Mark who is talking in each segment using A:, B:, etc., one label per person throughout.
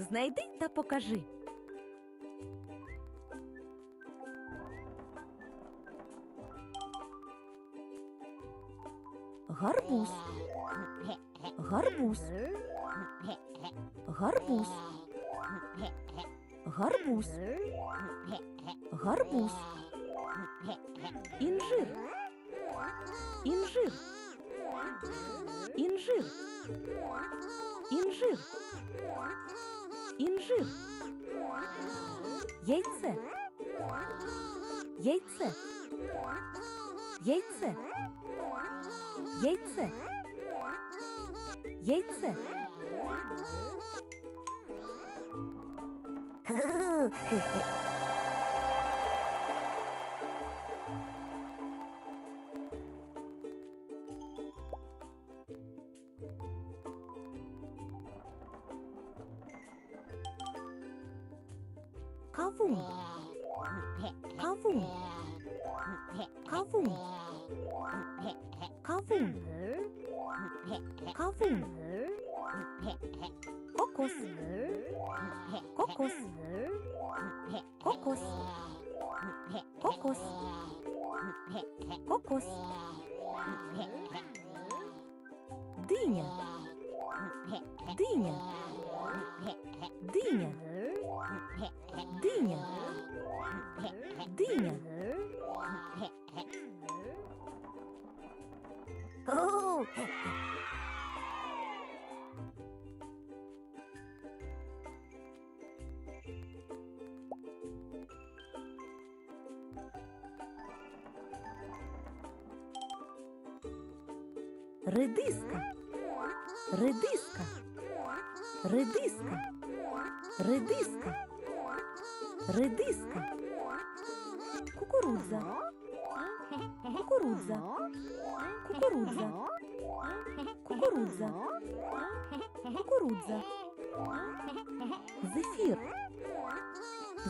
A: Знайди та покажи. Гарбуз, гарбуз, гарбуз, гарбуз, гарбуз, інжир, інжир, інжир, інжир, інжир, яйце, яйце, яйце, яйце, яйце. Kavum. Kavum. Kavum. Kavum. Kavum. кокос, кокос, кокос, кокос, кокос, диня, диня, диня, диня, диня.
B: О!
A: Редиска, редиска, редиска, редиска, редиска, кукурудза, кукурудза, кукурудза, кукурудза, кукурудза, зефір,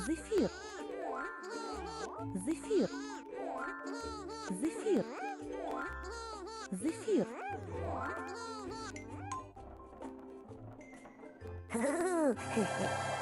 A: зефір, зефір, Ha ha
B: ha!